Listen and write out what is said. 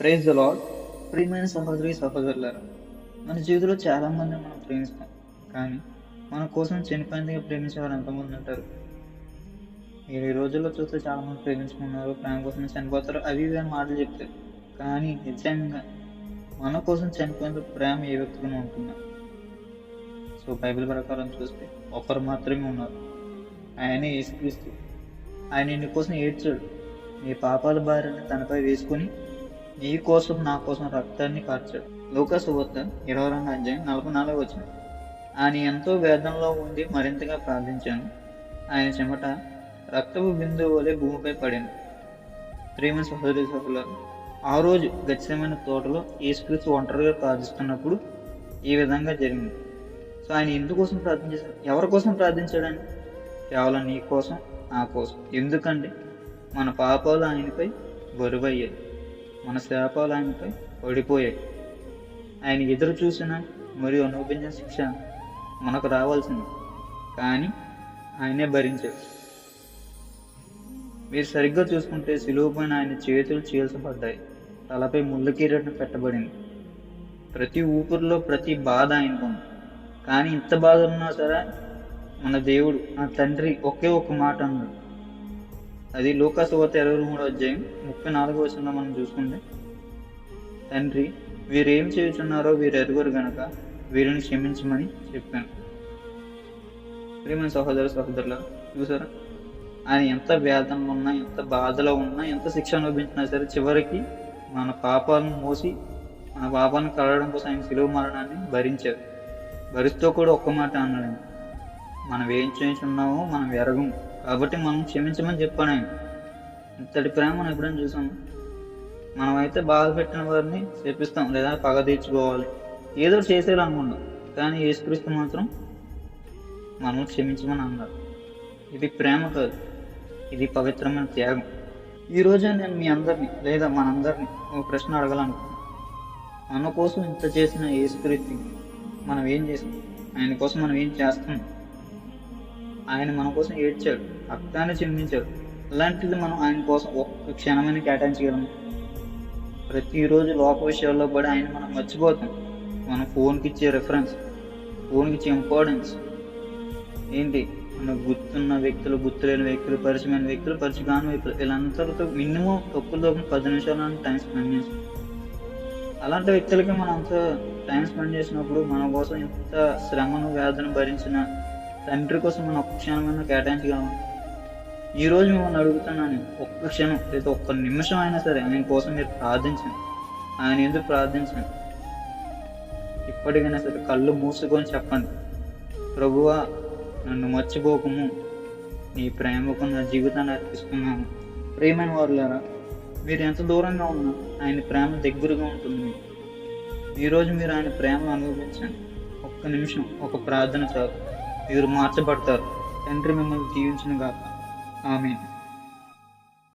Praise the lord ప్రియమైన సహోదరి సహోదరులారా మన జీవితంలో చాలామంది మనం ప్రేమిస్తాం. కానీ మన కోసం చనిపోయేందుకు ప్రేమించే వారు ఎంతమంది ఉంటారు? ఈ రోజుల్లో చూస్తే చాలామంది ప్రేమించుకున్నారు ప్రేమ కోసం చనిపోతారు. అవి ఇవి అని మాటలు చెప్తారు. కానీ నిజంగా మన కోసం చనిపోయేందుకు ప్రేమ ఏ వ్యక్తిగానే ఉంటుందా? సో బైబిల్ ప్రకారం చూస్తే ఒకరు మాత్రమే ఉన్నారు. ఆయనే యేసుక్రీస్తు. ఆయన నీ కోసం ఏడ్చాడు. నీ పాపాల భార్యని తనపై వేసుకొని నీ కోసం నా కోసం రక్తాన్ని కార్చాడు. లోకాసు వద్ద ఇరవై రెండు అధ్యాయం నలభై నాలుగు వచ్చిన ఆయన ఎంతో వేదనలో ఉండి మరింతగా ప్రార్థించాను. ఆయన చెమట రక్తపు బిందువు వలె భూమిపై పడింది. ప్రేమ సహోదరి సహులారు ఆ రోజు గచ్చితమైన తోటలో యేసుక్రీస్తు ఒంటరిగా ప్రార్థిస్తున్నప్పుడు ఈ విధంగా జరిగింది. సో ఆయన ఎందుకోసం ప్రార్థించాడు? ఎవరి కోసం ప్రార్థించాడని కేవలం నీ కోసం నా కోసం. ఎందుకంటే మన పాపాలు ఆయనపై బరువయ్యాయి. మన శాపాలు ఆయనపై పడిపోయాయి. ఆయన ఎదురు చూసిన మరియు అనుభవించిన శిక్ష మనకు రావాల్సింది. కానీ ఆయనే భరించాడు. మీరు సరిగ్గా చూసుకుంటే సిలువపైన ఆయన చేతులు చీల్చబడ్డాయి. తలపై ముళ్ళు కీరటం పెట్టబడింది. ప్రతి ఊపిరిలో ప్రతి బాధ ఆయనకు ఉంది. కానీ ఇంత బాధ ఉన్నా సరే మన దేవుడు నా తండ్రి ఒకే ఒక మాట అన్నాడు. అది లోకాసువత ఇరవై మూడో అధ్యాయం ముప్పై నాలుగో వచ్చిన మనం చూసుకుంటే తండ్రి వీరేం చేయుచున్నారో వీరు ఎరుగురు గనక వీరిని క్షమించమని చెప్పాను. ప్రేమ సహోదర సహోదరుల చూసారా? ఆయన ఎంత వేదనలో ఉన్నా ఎంత బాధలో ఉన్నా ఎంత శిక్ష అనుభవించినా సరే చివరికి మన పాపాలను మోసి మన పాపాలను కలగడం కోసం ఆయన సిలువ మరణాన్ని భరించారు. భరిస్తూ కూడా ఒక్క మాట అన్నాడు ఆయన. మనం ఏం చేయించున్నామో మనం ఎరగం. కాబట్టి మనం క్షమించమని చెప్పాను ఆయన. ఇంతటి ప్రేమ మనం ఎప్పుడైనా చూసాము? మనమైతే బాధ పెట్టిన వారిని చేపిస్తాం లేదా పగ తీర్చుకోవాలి. ఏదో చేసేయాలనుకుంటాం కానీ యేసుక్రీస్తు మాత్రం మనం క్షమించమని అన్నారు. ఇది ప్రేమ కాదు. ఇది పవిత్రమైన త్యాగం. ఈ రోజు నేను మీ అందరిని లేదా మనందరినీ ఒక ప్రశ్న అడగాలనుకుంటున్నాను. మన కోసం ఇంత చేసిన యేసుక్రీస్తు మనం ఏం చేసాం ఆయన కోసం మనం ఏం చేస్తున్నాం? ఆయన మన కోసం ఏడ్చాడు రక్తాన్ని చిందించాడు. అలాంటిది మనం ఆయన కోసం ఒక్క క్షణమైన కేటాయించగలం ప్రతిరోజు లోక విషయాల్లో పడి ఆయన మనం మర్చిపోతాం. మన ఫోన్కి ఇచ్చే రెఫరెన్స్ ఫోన్కి ఇచ్చే ఇంపార్టెన్స్ ఏంటి? మన గుర్తున్న వ్యక్తులు గుర్తులేని వ్యక్తులు పరిచయమైన వ్యక్తులు పరిచయం కాని వ్యక్తులు వీళ్ళందరితో మినిమం తక్కువ తక్కువ పది నిమిషాలు టైం స్పెండ్ చేస్తాం. అలాంటి వ్యక్తులకి మనం అంత టైం స్పెండ్ చేసినప్పుడు మన కోసం ఎంత శ్రమను వేదన భరించిన తండ్రి కోసం మనం ఒక్క క్షణమైనా కేటాయించగలం ఈ రోజు మిమ్మల్ని అడుగుతున్నాను. ఒక్క క్షణం లేదా ఒక్క నిమిషం అయినా సరే ఆయన కోసం మీరు ప్రార్థించండి. ఆయన ఎందుకు ప్రార్థించండి? ఇప్పటికైనా సరే కళ్ళు మూసుకొని చెప్పండి. ప్రభువా నన్ను మర్చిపోకము. నీ ప్రేమకు నా జీవితాన్ని అర్పిస్తున్నాను ప్రేమైన వారులారా మీరు ఎంత దూరంగా ఉన్నా ఆయన ప్రేమ దగ్గరగా ఉంటుంది. ఈరోజు మీరు ఆయన ప్రేమను అనుభవించండి. ఒక్క నిమిషం ఒక ప్రార్థన చాలు. మీరు మార్చబడతారు. తండ్రి మిమ్మల్ని దీవించిన గాక ఆమె